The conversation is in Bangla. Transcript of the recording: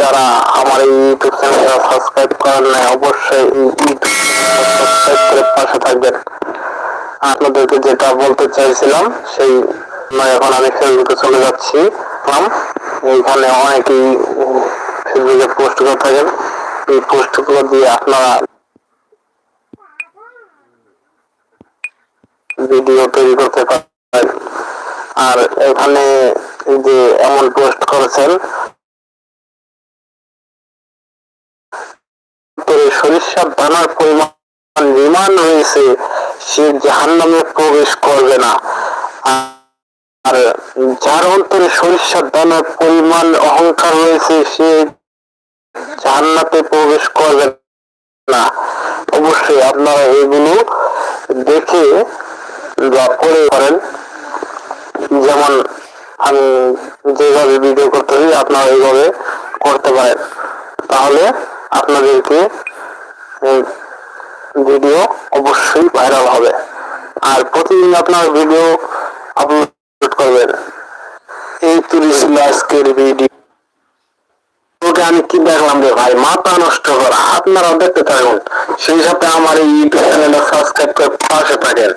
যারা আমার এই ইউটিউব চ্যানেল সাবস্ক্রাইব করেন নাই, অবশ্যই ইউটিউব সাবস্ক্রাইব করে পাশে থাকবেন। আপনাদেরকে যেটা বলতে চাইছিলাম, সেই এখন আমি ফেসবুকে চলে যাচ্ছি। এইখানে অনেকেই ফেসবুকে পোস্ট করে থাকেন। এই পোস্টগুলো দিয়ে আপনারা ভিডিও তৈরি করতে পারেন। আর এখানে যে এমন পোস্ট করেছেন তোর সরিষার দানার পরিমাণ রিমান্ড হয়েছে, সে জাহান্নামে প্রবেশ করবে না। আর যার অন্তরে সরিষার দানার পরিমাণ অহংকার রয়েছে, সে জাহান্নাতে প্রবেশ করবে না। অবশ্যই আপনারা এগুলো দেখে বা করে করেন। যেমন আমি যেভাবে ভিডিও করতে আপনারা এইভাবে করতে পারেন। তাহলে আপনাদেরকে এই ভিডিও অবশ্যই ভাইরাল হবে। আর প্রতিদিন আপনার ভিডিও আপলোড করবেন। এই তুলি আজকের ভিডিও। আমি কি দেখলাম রে ভাই? মাথা নষ্ট করা। আপনারা দেখতে থাকুন। সেই সাথে আমার এই ইউটিউব চ্যানেলটা সাবস্ক্রাইব করে পাশে থাকেন।